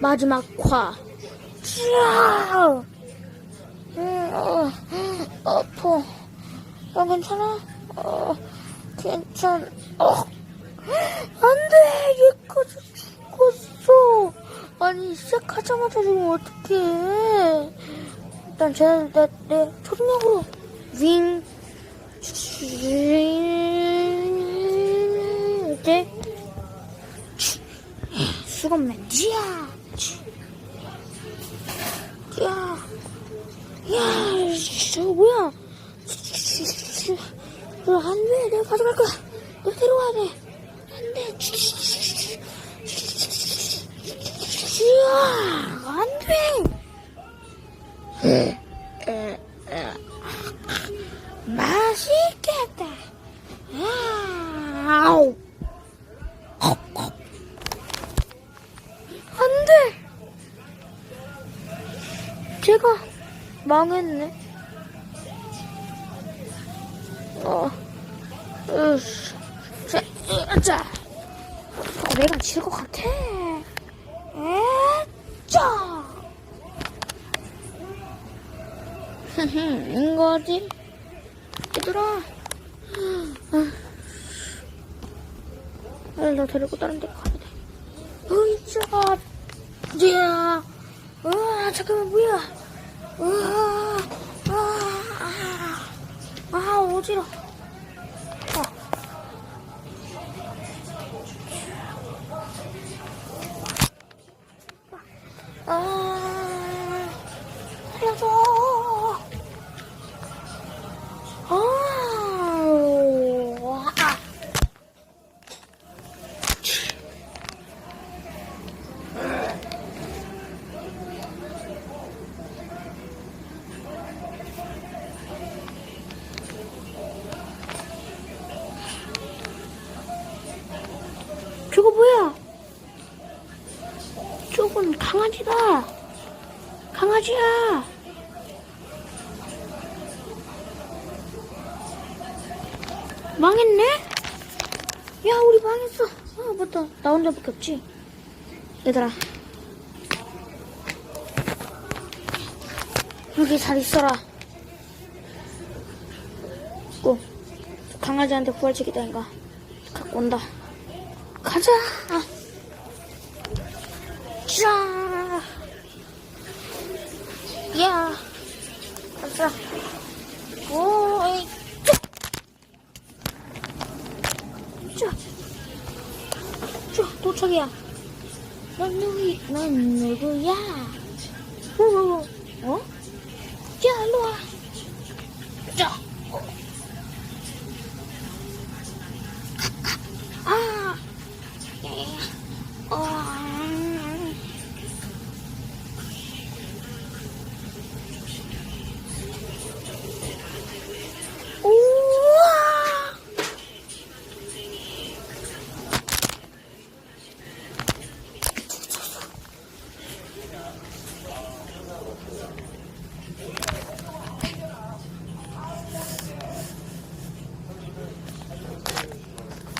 마지막 화. 쫙! 음, 어, 아파. 야, 괜찮아? 어, 괜찮, 어. 안 돼! 얘까지 죽었어! 아니, 시작하자마자 지금 어떡해. 일단, 제, 내, 내 초능력으로, 윙, 이제, 수건맨, 지야! 야, 내가 가져갈 거야. 너 데려와야 돼. 안 돼. 야, 안 돼. 맛있겠다. 아우. 안 돼. 제가 망했네. 어, 으쌰, 자, 자, 어, 내가 질 것 같아. 에짜. 이거지? 얘들아. 아, 빨리 너 데리고 다른 데 가야 돼. 으이짜. 야. 아, 잠깐만, 뭐야. 아, 아, 아, 아, 어지러. 워 살려줘. 아, 아. 저거 뭐야? 저건 강아지다. 강아지야. 망했네? 야, 우리 망했어. 아, 맞다. 나 혼자밖에 없지. 얘들아. 여기 잘 있어라. 꼭 강아지한테 부활책이다니까 갖고 온다. 가자. 자. 야. 가자. 오이. 자. 자, 도착이야. 넌 누구, 넌 누구야? 어? 어? 자, 일로 와. 자. 아. 어. 우와.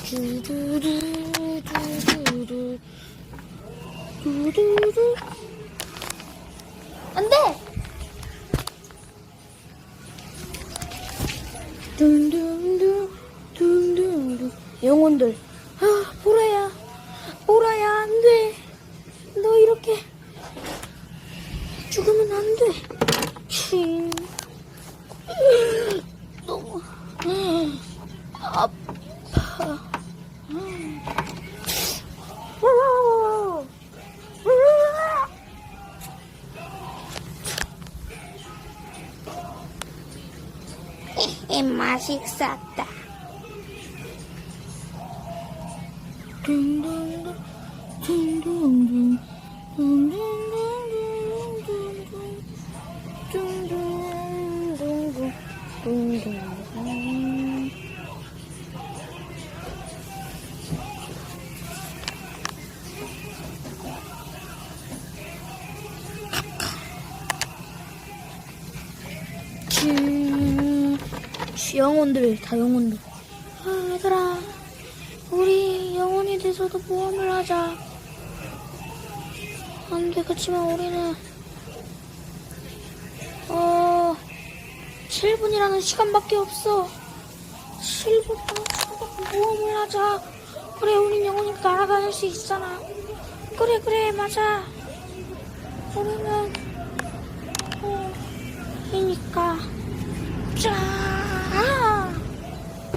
두두두두두두 두두두 안돼 둥둥둥 둥둥둥 영혼들 아 보라야 보라야 안돼 너 이렇게 죽으면 안돼 이 맛있었다. 둥둥둥, 둥둥둥, 둥둥 영혼들, 다 영혼들. 아, 얘들아, 우리 영혼이 돼서도 모험을 하자. 안 돼, 그치만 우리는, 어, 7분이라는 시간밖에 없어. 7분 동안 모험을 하자. 그래, 우린 영원히 날아다닐 수 있잖아. 그래, 그래, 맞아. 우리는, 어, 이니까. 짜!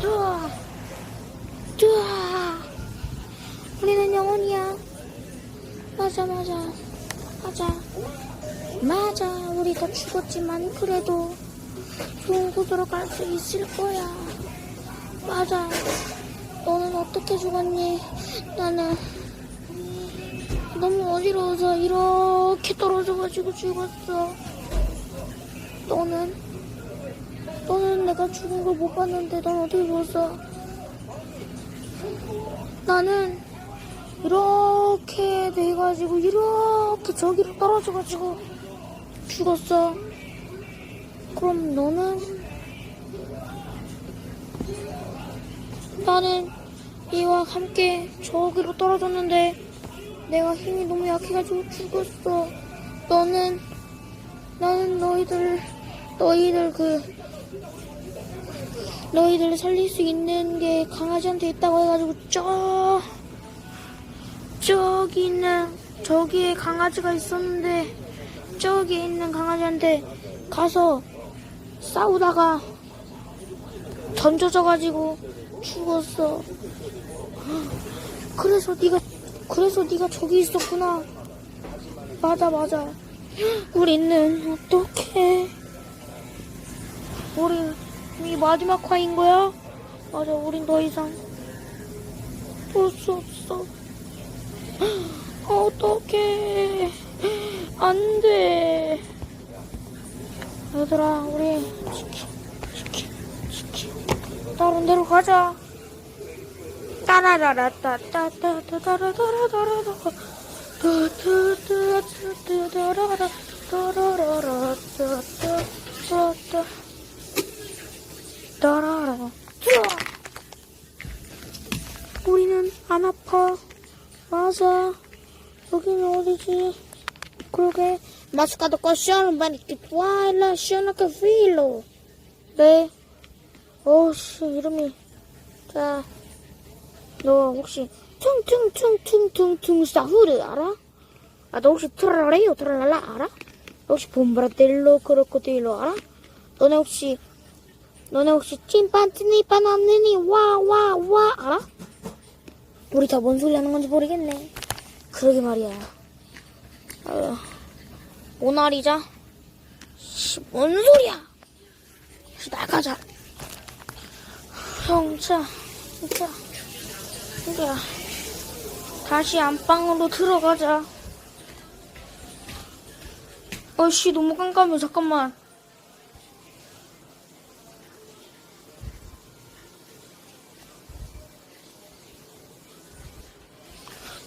뚜아! 뚜아! 우리는 영원이야. 맞아, 맞아. 맞아. 맞아. 우리 다 죽었지만, 그래도 좋은 곳으로 갈 수 있을 거야. 맞아. 너는 어떻게 죽었니? 나는 너무 어지러워서 이렇게 떨어져가지고 죽었어. 너는? 너는 내가 죽은 걸 못 봤는데 넌 어떻게 죽었어? 나는 이렇게 돼가지고 이렇게 저기로 떨어져가지고 죽었어. 그럼 너는? 나는 이와 함께 저기로 떨어졌는데 내가 힘이 너무 약해가지고 죽었어. 너는 나는 너희들 너희들 그 너희들을 살릴 수 있는 게 강아지한테 있다고 해가지고 저 저기 있는 저기에 강아지가 있었는데 저기에 있는 강아지한테 가서 싸우다가 던져져가지고 죽었어. 그래서 네가 그래서 네가 저기 있었구나. 맞아 맞아. 우리는 어떡해? 우리 이 마지막 화인 거야? 맞아, 우린 더 이상 볼 수 없어. 어떡해. 안 돼. 얘들아, 우리 치킨, 치킨, 치킨. 다른 데로 가자. 따라라라, 따따따따라라라라라. 따따따따따라라, 따라라라, 따따따따. 따라라. 좋아. 우리는 안 아파. 맞아. 여기는 어디지? 그러게. 마스카도 꺼시오는 많이 와 시원하게 필로. 네. 어씨 이름이. 자. 너 혹시 퉁퉁퉁퉁퉁퉁 사후르 알아? 아, 너 혹시 트랄라레요 트랄랄라 알아? 너 혹시 봄브라텔로 크로코딜로 알아? 너네 혹시 너네 혹시 찐빤찌니 빠나니니 와와 와 알아? 우리 다뭔 소리 하는 건지 모르겠네. 그러게 말이야. 아유, 모나리자? 씨, 뭔 소리야? 씨, 나가자. 형, 자, 진짜, 진짜. 다시 안방으로 들어가자. 어씨, 너무 깜깜해. 잠깐만.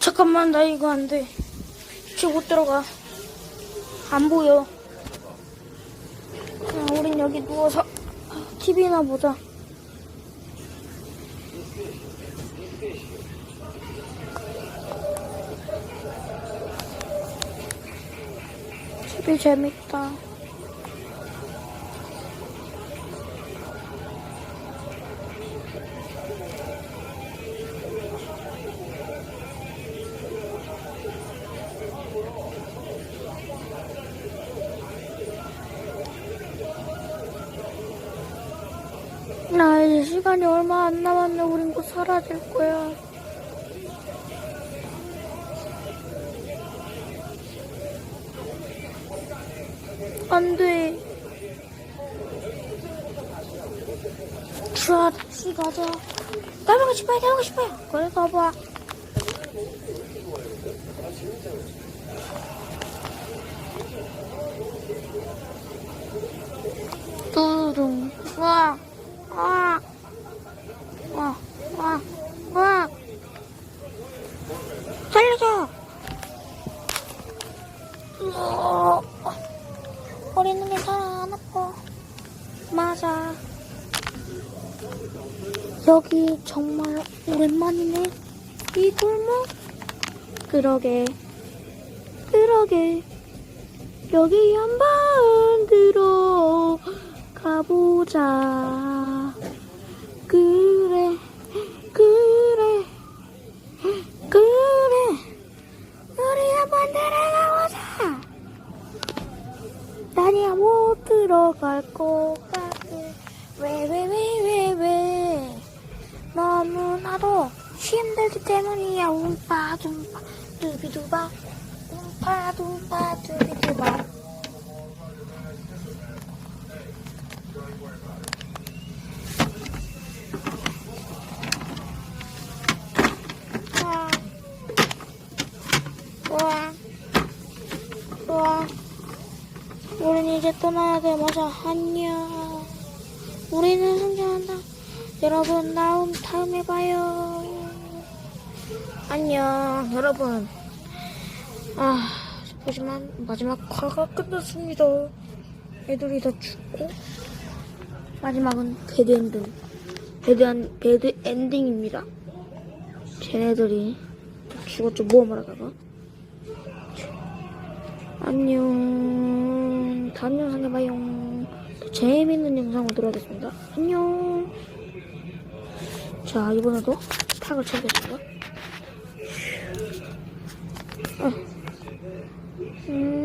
잠깐만 나 이거 안 돼. 지금 못 들어가. 안 보여. 그냥 우린 여기 누워서 TV나 보자. TV 재밌다. 시간이 얼마 안 남았네. 우린 곧 사라질 거야. 안 돼. 자, 다시 가자. 가보고 싶어요, 가보고 싶어요. 그래, 가봐. 뚜둥. 와, 와, 와, 와, 와. 살려줘. 어, 허리는 괜찮아, 안 아파. 맞아. 여기 정말 오랜만이네. 이 골목? 그러게. 그러게. 여기 한번 들어가 보자 그래 그래 그래 우리 한번 들어가 보자 아니야 못 들어갈 것 같아 왜왜왜 왜왜? 너무나도 힘들기 때문이야. 둠빠 두비두바 움파 둠파 두비두바 우와 우와 우와 우린 이제 떠나야 돼 맞아 안녕. 우리는 성장한다. 여러분 다음 다음에 봐요. 안녕 여러분. 아 보지만 마지막 화가 끝났습니다. 애들이 다 죽고 마지막은 배드 엔딩. 배드, 배드 엔딩입니다. 쟤네들이 다 죽었죠. 모험을 하다가. 안녕. 다음 영상에 봐요. 더 재밌는 영상으로 돌아오겠습니다. 안녕. 자, 이번에도 탁을 쳐보겠습니다. 아. 음.